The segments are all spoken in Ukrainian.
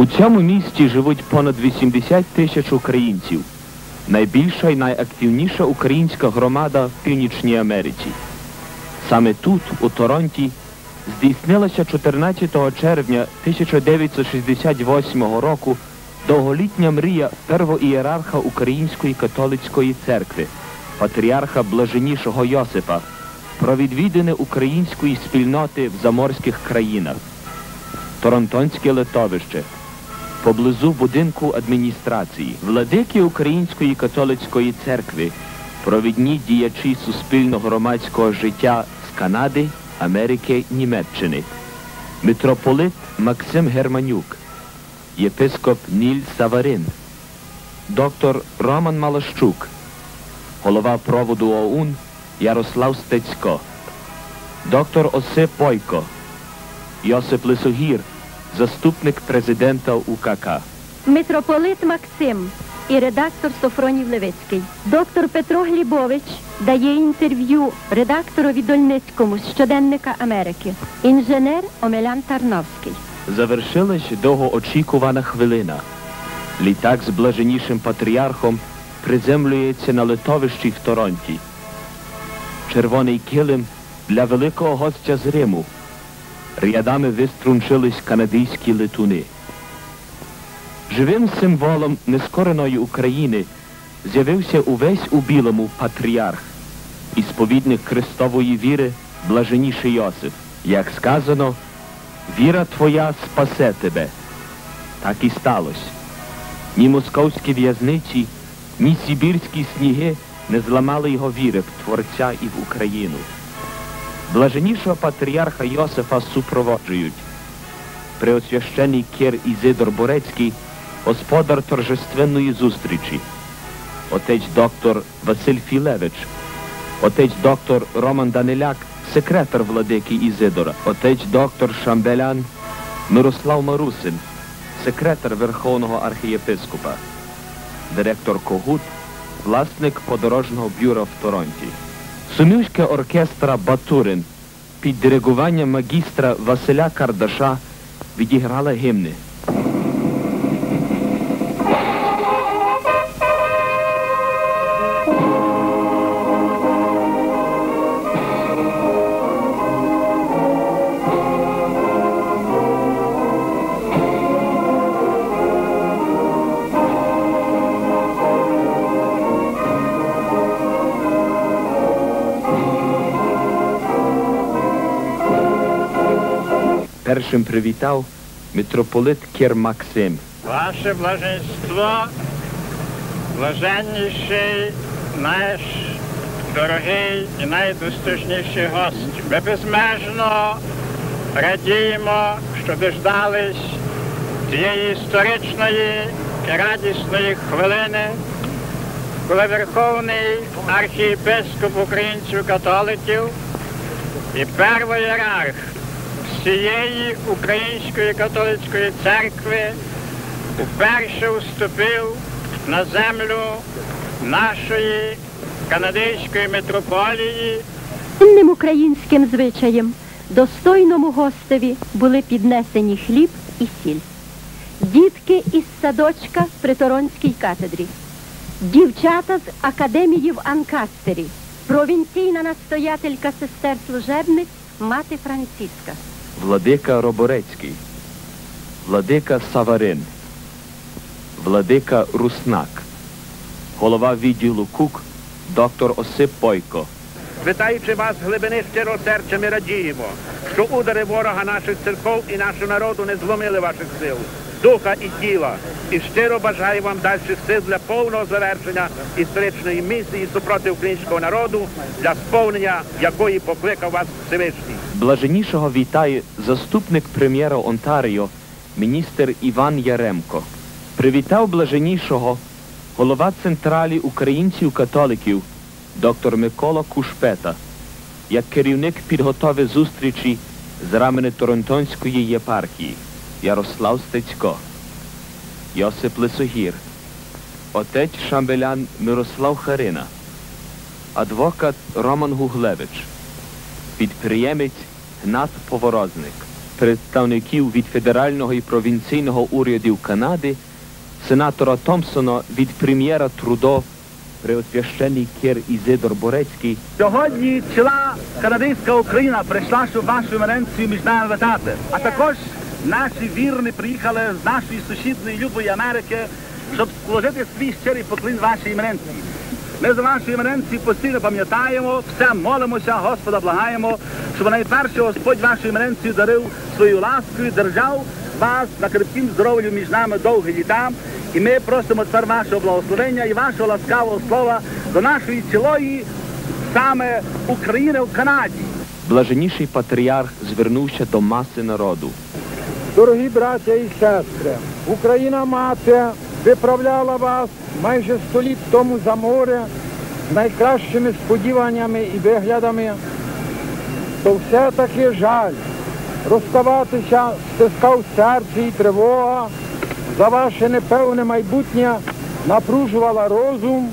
У цьому місті живуть понад 80 тисяч українців. Найбільша і найактивніша українська громада в Північній Америці. Саме тут, у Торонті, здійснилася 14 червня 1968 року довголітня мрія первоієрарха Української католицької церкви, патріарха Блаженнішого Йосипа, про відвідини української спільноти в заморських країнах. Торонтонське литовище, поблизу будинку адміністрації, владики Української католицької церкви, провідні діячі суспільно-громадського життя з Канади, Америки, Німеччини, митрополит Максим Германюк, єпископ Ніль Саварин, доктор Роман Малащук, голова проводу ОУН Ярослав Стецько, доктор Осип Бойко, Йосип Лисогір, заступник президента УКК. Митрополит Максим і редактор Софронів Левицький. Доктор Петро Глібович дає інтерв'ю редакторові Дольницькому з щоденника Америки. Інженер Омелян Тарновський. Завершилась довгоочікувана хвилина. Літак з блаженнішим патріархом приземлюється на литовищі в Торонті. Червоний килим для великого гостя з Риму. Рядами виструнчились канадійські летуни. Живим символом нескореної України з'явився увесь у білому патріарх, і сповідник Христової віри блаженніший Йосиф. Як сказано, віра твоя спасе тебе. Так і сталося. Ні московські в'язниці, ні сибірські сніги не зламали його віри в Творця і в Україну. Блаженнішого патріарха Йосифа супроводжують. Преосвящений кір Ізидор Борецький, господар торжественної зустрічі, отець доктор Василь Філевич, отець доктор Роман Даниляк, секретар владики Ізидора, отець доктор Шамбелян Мирослав Марусин, секретар Верховного архієпископа, директор Когут, власник подорожного бюро в Торонті. Сумівська оркестра Батурин під диригуванням магістра Василя Кардаша відіграла гімни. Першим привітав митрополит Кір Максим. Ваше блаженство, блаженніший наш дорогий і найдоступніший гость. Ми безмежно радіємо, що дождались цієї історичної і радісної хвилини, коли Верховний архієпископ українців католиків і перший всієї Української католицької церкви вперше вступив на землю нашої канадської митрополії. Інним українським звичаєм достойному гостеві були піднесені хліб і сіль. Дітки із садочка при Торонській катедрі, дівчата з академії в Анкастері, провінційна настоятелька сестер служебниць мати Франциска. Владика Роборецький, Владика Саварин, Владика Руснак, голова відділу Кук, доктор Осип Бойко. Вітаючи вас глибини щирого серця, ми радіємо, що удари ворога наших церков і нашого народу не зломили ваших сил, духа і тіла. І щиро бажаю вам дальших сил для повного завершення історичної місії супроти українського народу, для сповнення якої покликав вас Всевишній. Блаженнішого вітає заступник прем'єра Онтаріо, міністр Іван Яремко. Привітав блаженнішого голова Централі українців-католиків доктор Микола Кушпета, як керівник підготови зустрічі з рамени Торонтонської єпархії Ярослав Стецько, Йосип Лисогір, отець Шамбелян Мирослав Харина, адвокат Роман Гуглевич, підприємець Гнат Поворозник, представників від федерального і провінційного урядів Канади, сенатора Томпсона від прем'єра Трудо, преосвящений кір Ізидор Борецький, Сьогодні ціла канадська Україна прийшла, щоб вашу емеренцію між нами вітати. А також наші вірні приїхали з нашої сусідної любої Америки, щоб сложити свій щирий поклін вашій емеренції. Ми за вашу емеренцію постійно пам'ятаємо, все молимося, Господа благаємо, щоб найперше Господь вашу емеренцію дарив свою ласкою, держав вас на крепким здоров'ю між нами довгі літа. І ми просимо тепер вашого благословення і вашого ласкавого слова до нашої цілої саме України в Канаді. блаженніший патріарх звернувся до маси народу. Дорогі браття і сестри, Україна мати виправляла вас майже століть тому за море найкращими сподіваннями і виглядами, то все-таки жаль розставатися стискав серце і тривога, за ваше непевне майбутнє напружувала розум,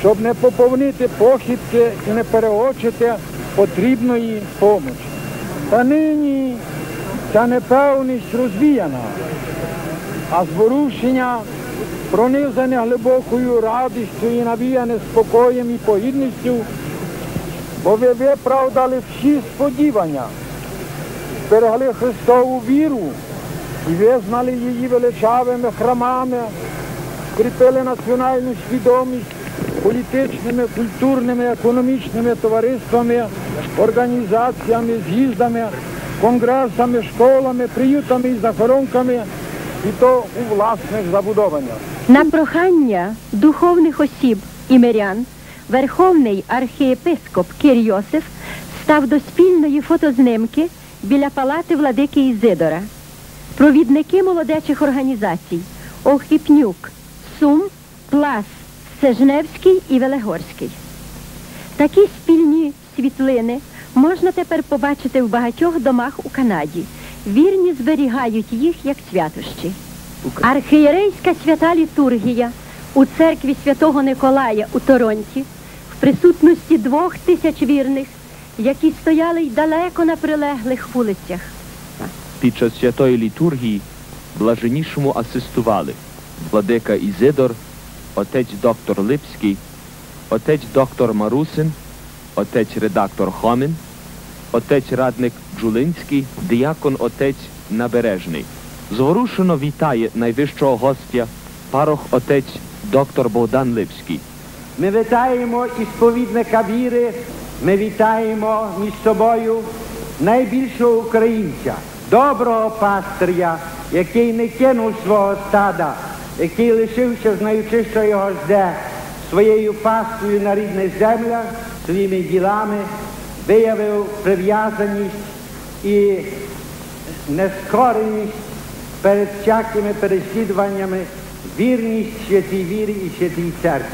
щоб не поповнити похідки і не переочити потрібної помочі. Та нині ця непевність розвіяна, а зворушення пронизане глибокою радістю і навіяне спокоєм і погідністю, бо ви виправдали всі сподівання, зберегли Христову віру і визнали її величавими храмами, скріпили національну свідомість політичними, культурними, економічними товариствами, організаціями, з'їздами, конгресами, школами, приютами і захоронками, і то у власних забудованнях. На прохання духовних осіб і мирян верховний архієпископ Кир Йосиф став до спільної фотознимки біля палати владики Ізидора. Провідники молодечих організацій Охіпнюк, Сум, Плас, Сежневський і Велегорський. Такі спільні світлини можна тепер побачити в багатьох домах у Канаді. Вірні зберігають їх як святощі. Архієрейська свята літургія у церкві святого Николая у Торонті в присутності двох тисяч вірних, які стояли й далеко на прилеглих вулицях. Під час святої літургії блаженнішому асистували владика Ізидор, отець доктор Липський, отець доктор Марусин, отець редактор Хомін, отець радник Джулинський, діякон отець Набережний. Зворушено вітає найвищого гостя парох отець доктор Богдан Липський. Ми вітаємо і сповідника віри, ми вітаємо між собою найбільшого українця, доброго пастиря, який не кинув свого стада, який лишився, знаючи, що його жде, своєю паствою на рідних землях, своїми ділами, виявив прив'язаність і нескореність перед всякими переслідуваннями, вірність святій вірі і святій церкві.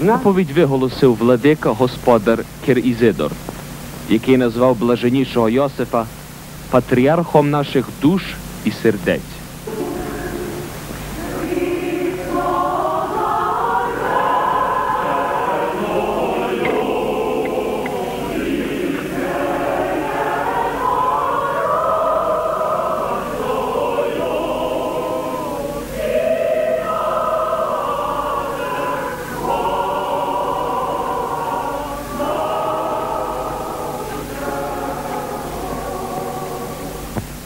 Доповідь виголосив владика господар Кир Ізидор, який назвав блаженнішого Йосифа патріархом наших душ і сердець.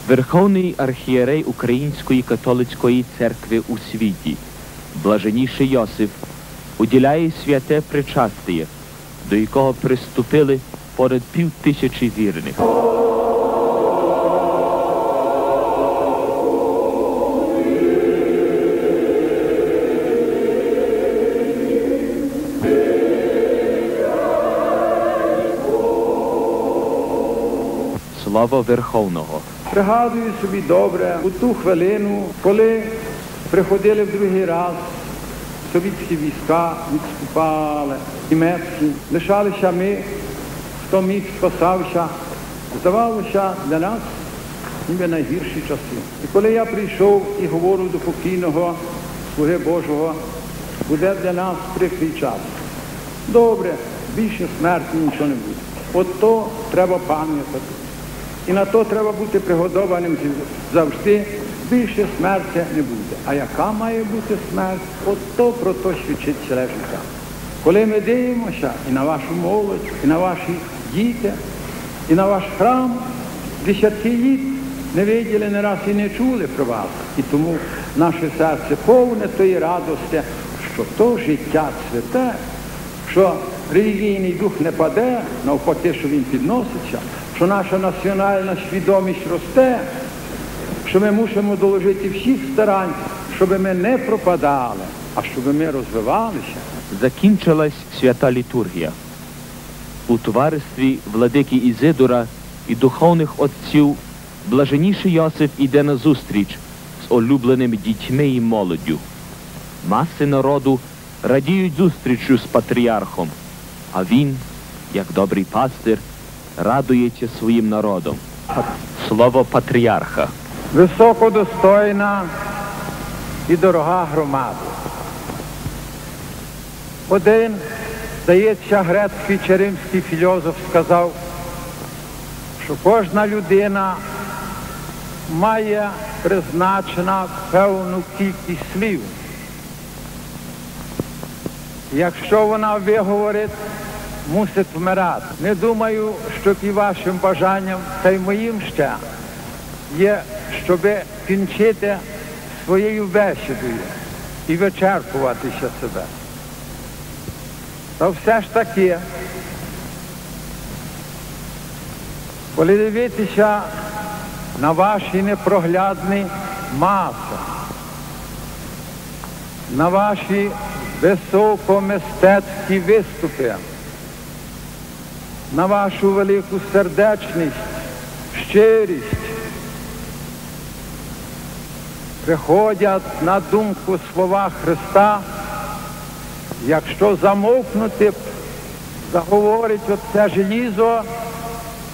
Верховний архієрей Української католицької церкви у світі, блаженніший Йосиф, уділяє святе причастіє, до якого приступили понад пів тисячі вірних. Слава Верховного! Пригадую собі добре у ту хвилину, коли приходили в другий раз совітські війська, відступали, німецькі, лишалися ми, хто міг спасався. Здавалося для нас ніби найгірші часи. І коли я прийшов і говорю до покійного слуги Божого, буде для нас прикрий час. Добре, більше смерті нічого не буде. От то треба пам'ятати. І на то треба бути приготованим завжди. Більше смерті не буде. А яка має бути смерть? От то про то свідчить ціле життя. Коли ми дивимося і на вашу молодь, і на ваші діти, і на ваш храм, десятки літ не виділи не раз і не чули про вас. І тому наше серце повне тої радості, що то життя цвете, що релігійний дух не паде, навпаки, що він підноситься, що наша національна свідомість росте, що ми мусимо доложити всіх старань, щоб ми не пропадали, а щоб ми розвивалися. Закінчилась свята літургія. У товаристві владики Ізидора і духовних отців блаженніший Йосип іде на зустріч з улюбленими дітьми і молоддю. Маси народу радіють зустрічю з патріархом, а він, як добрий пастир, радується своїм народом. Слово патріарха. високодостойна і дорога громада. Один, здається, грецький чи римський філософ сказав, що кожна людина має призначена певну кількість слів. Якщо вона виговорить, мусить вмирати. Не думаю, що і вашим бажанням, та й моїм ще є, щоб кінчити своєю бесідою і вичерпуватися себе. Та все ж таки, коли дивитися на ваші непроглядні маси, на ваші високомистецькі виступи, на вашу велику сердечність, щирість, приходять на думку слова Христа, якщо замовкнути, заговорить оце желізо,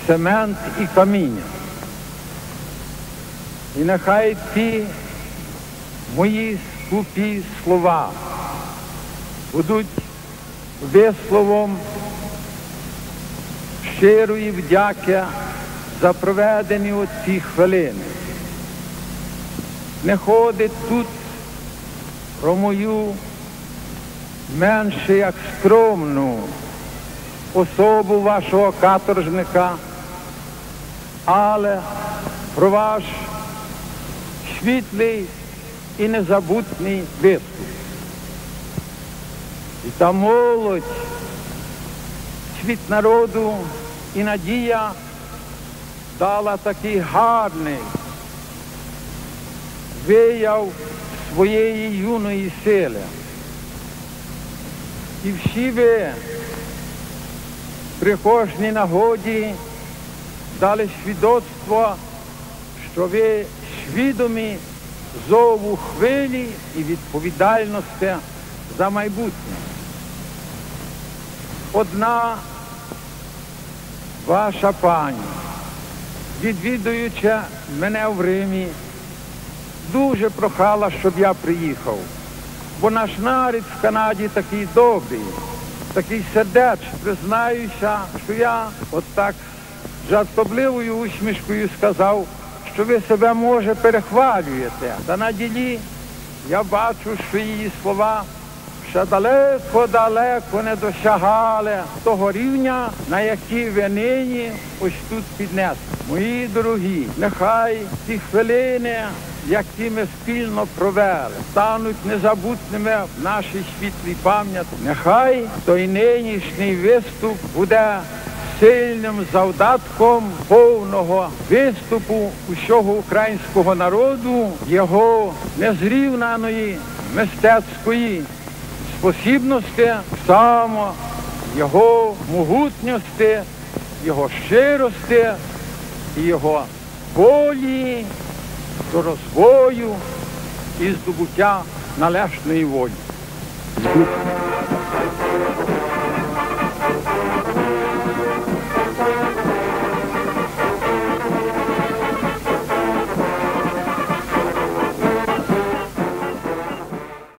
цемент і каміння. І нехай ті мої скупі слова будуть висловом щирої вдяки за проведені оці хвилини. Не ходить тут про мою менше як скромну особу вашого каторжника, але про ваш світлий і незабутній виступ. І та молодь, світ народу і надія дала такий гарний вияв своєї юної сили. І всі ви при кожній нагоді дали свідоцтво, що ви свідомі зову хвилі і відповідальності за майбутнє. Одна ваша пані, відвідуючи мене в Римі, дуже прохала, щоб я приїхав. Бо наш нарід в Канаді такий добрий, такий сердечний. Признаюся, що я от так усмішкою сказав, що ви себе, може, перехвалюєте. Та на ділі я бачу, що її слова ще далеко-далеко не досягали того рівня, на який ви нині ось тут піднесли. Мої дорогі, нехай ці хвилини, які ми спільно провели, стануть незабутними в нашій світлій пам'яті. Нехай той нинішній виступ буде сильним завдатком повного виступу усього українського народу, його незрівнаної мистецької спосібності, само його могутності, його щирості його волі до розвою і здобуття належної волі.